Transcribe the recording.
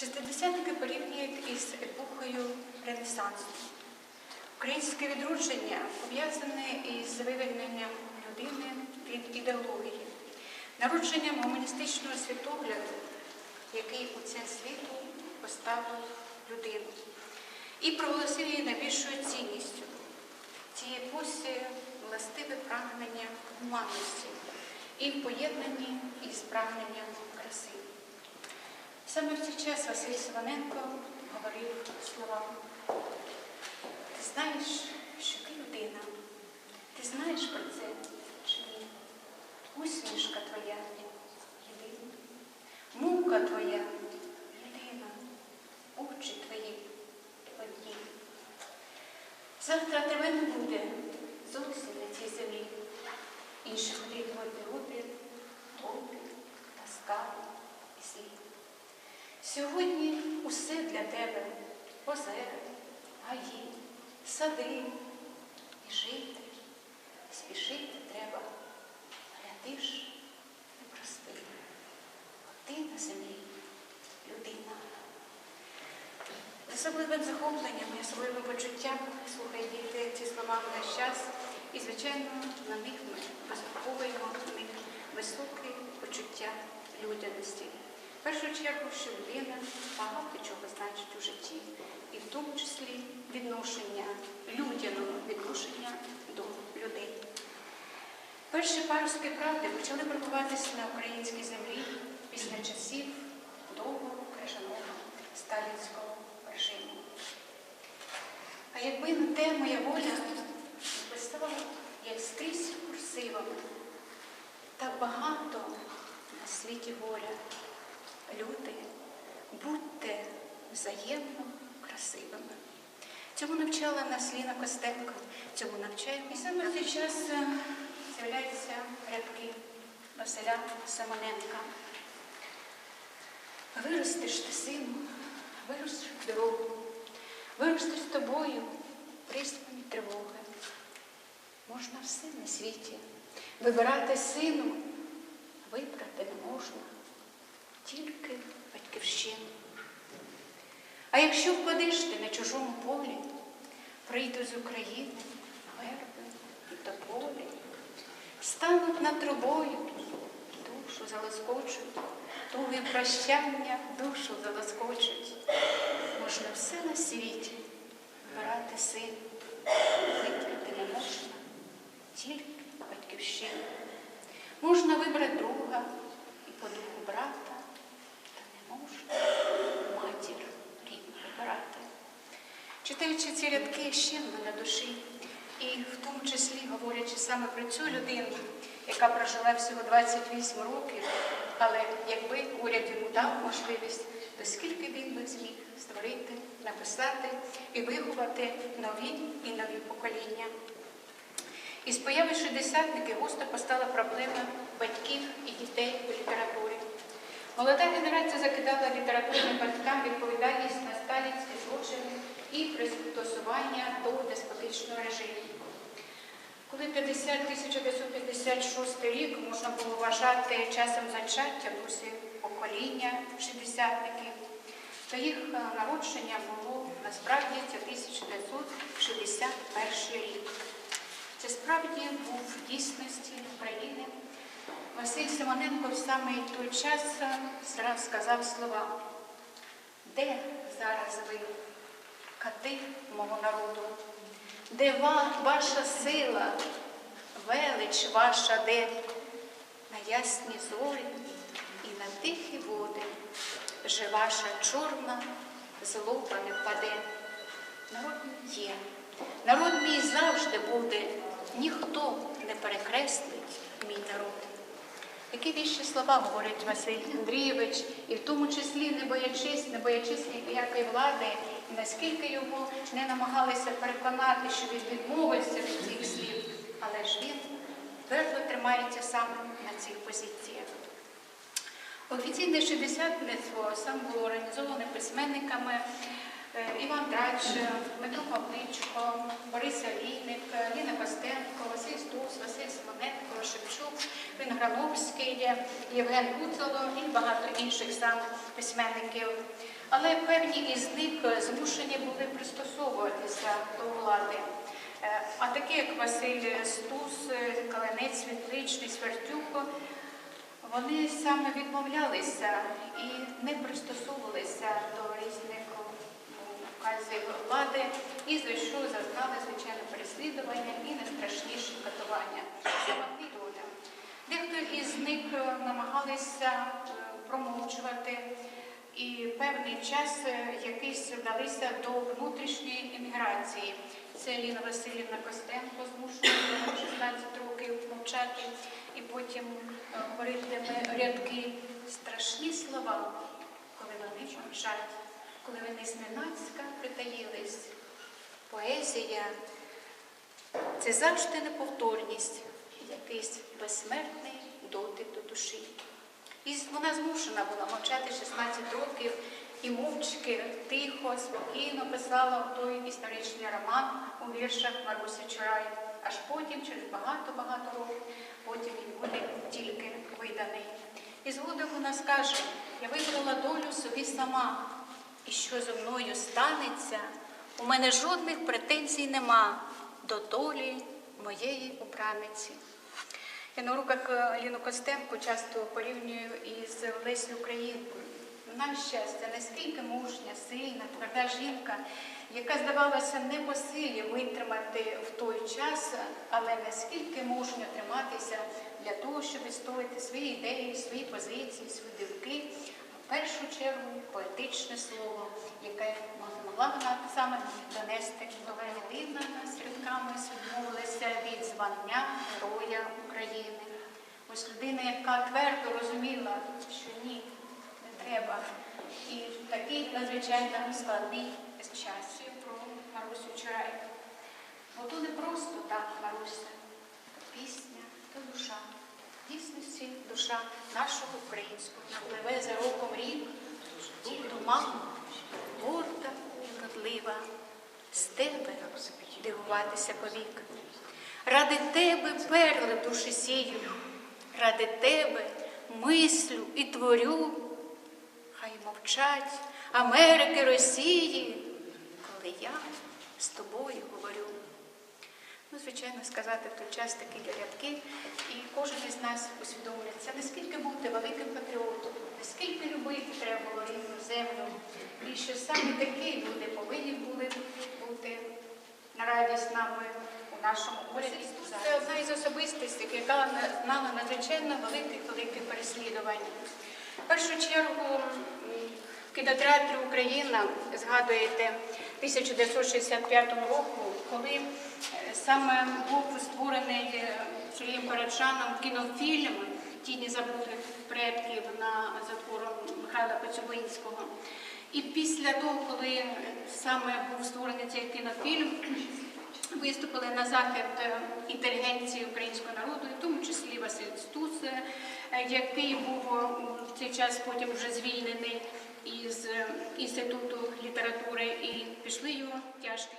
Шестидесятники порівнюють із епохою Ренесансу. Українське відродження пов'язане із вивільненням людини від ідеології, народженням гуманістичного світогляду, який у це світу поставив людину і проголосив її найбільшою цінністю. Цієї епосі властиве прагнення гуманності і в із прагненням краси. Саме в цей час Василь Сиваненко говорив слова. Ти знаєш, що ти людина. Ти знаєш про це чи ні? Усмішка твоя єдина, мука твоя єдина, очі твої одні. Завтра тебе не буде зовсім на цій землі. Інших мрій твої опір, опір, тоска. Сьогодні усе для тебе озера, гаї, сади і жити, спішити треба, гляди ж і прости. Ти на землі людина. З особливим захопленням і особливим почуттям слухай діти ці слова в наш час, і, звичайно, на них ми розраховуємо на них високе почуття людяності. В першу чергу, що людина багато чого значить у житті, і в тому числі відношення, людяного відношення до людей. Перші паруски правди почали пробуватися на українській землі після часів довгого крижаного сталінського режиму. А якби не те моя воля писала, як скрізь курсивами, так багато на світі воля. Люди, будьте взаємно красивими. Цьому навчала нас Ліна Костенко, цьому навчає. І саме в цей час е, з'являються рядки Василя Самоненка. Виростеш ти, сину, виростеш в дорогу, виростеш з тобою приспані тривоги. Можна все на світі. Вибирати сину, вибрати не можна, тільки батьківщину. А якщо впадеш ти на чужому полі, прийду з України верби і тополі, стануть над трубою, душу залоскочуть, туги прощання душу залоскочуть. Можна все на світі вибирати син, вибрати не можна, тільки батьківщину. Можна вибрати друга і по духу брата, та не можна матір рідну вибирати. Читаючи ці рядки ще на душі, і в тому числі говорячи саме про цю людину, яка прожила всього 28 років, але якби уряд йому дав можливість, то скільки він би зміг створити, написати і виховати нові і нові покоління. Із появи шістдесятників густо постала проблема батьків і дітей у літературі. Молода генерація закидала літературним батькам відповідальність на сталінські злочини і пристосування до деспотичного режиму. Коли 50 1956 рік можна було вважати часом зачаття в дусі покоління шістдесятників, то їх е, народження було насправді це 1961 рік. Це справді був в дійсності України. Василь Симоненко в саме той час сказав слова, де зараз ви, кати мого народу, де ваша сила, велич ваша де, на ясні зорі і на тихі води, же ваша чорна злоба не впаде. Народ є, народ мій завжди буде, ніхто не перекреслить мій народ. Які віщі слова говорить Василь Андрійович, і в тому числі не боячись, не боячись ніякої влади, і наскільки його не намагалися переконати, що він відмовився від цих слів, але ж він твердо тримається саме на цих позиціях. Офіційне шістдесятництво сам було організоване письменниками Іван Драч, Дмитро Павличко, Борис Алійник, Ліна Костенко, Василь Стус, Василь Симоненко, Шевчук, Винграновський, Євген Гуцало і багато інших саме письменників. Але певні із них змушені були пристосовуватися до влади. Е, А такі, як Василь Стус, е, Калинець, Світличний, Свертюк, вони саме відмовлялися і не пристосовувалися до різних указів влади і за що зазнали звичайно переслідування і найстрашніші катування. Доля. Дехто із них е, намагалися е, промовчувати і певний час е, якийсь вдалися до внутрішньої імміграції. Це Ліна Васильівна Костенко змушена 16 років мовчати і потім говорити рядки страшні слова, коли вони мовчать, коли вони зненацька притаїлись. Поезія це завжди неповторність, якийсь безсмертний дотик до душі. І вона змушена була мовчати 16 років і мовчки, тихо, спокійно писала той історичний роман у віршах Марусі Чурай. Аж потім, через багато-багато років, потім він буде тільки виданий. І згодом вона скаже, я вибрала долю собі сама, і що зо мною станеться, у мене жодних претензій нема до долі моєї обраниці. Я на уроках е, Ліну Костенко часто порівнюю із Лесю Українкою. На щастя, наскільки мужня, сильна, тверда жінка, яка здавалося не по силі витримати в той час, але наскільки мужньо триматися для того, щоб відстояти свої ідеї, свої позиції, свої думки, першу чергу поетичне слово, яке могла вона саме донести до Валентина з рядками відмовилася від звання Героя України. Ось людина, яка твердо розуміла, що ні, не треба. І такий надзвичайно складний час про Марусю Чурай. Бо то не просто так, Маруся, то пісня, то душа. Дійсності душа нашого українського пливе за роком рік, і дома, горда і вродлива, з тебе дивуватися повік. Ради тебе перли душі сію, ради тебе мислю і творю. Хай мовчать Америки, Росії, коли я з тобою говорю. Звичайно, сказати в той час такі рядки, і кожен із нас усвідомлюється, наскільки бути великим патріотом, наскільки любити треба було рідну землю, і що саме такі люди повинні були бути на радість нами у нашому уряді. Це одна із особистостей, яка знала надзвичайно велике-велике переслідування. В першу чергу кінотеатрі Україна згадуєте 1965 року, коли е, саме був створений е, Сергієм Параджаном кінофільм Тіні забутих предків на затвором Михайла Коцюбинського. І після того, коли саме був створений цей кінофільм, виступили на захід е, інтелігенції українського народу, в тому числі Василь Стус, який був е, час потім вже звільнений із е, інституту літератури, і пішли його тяжкі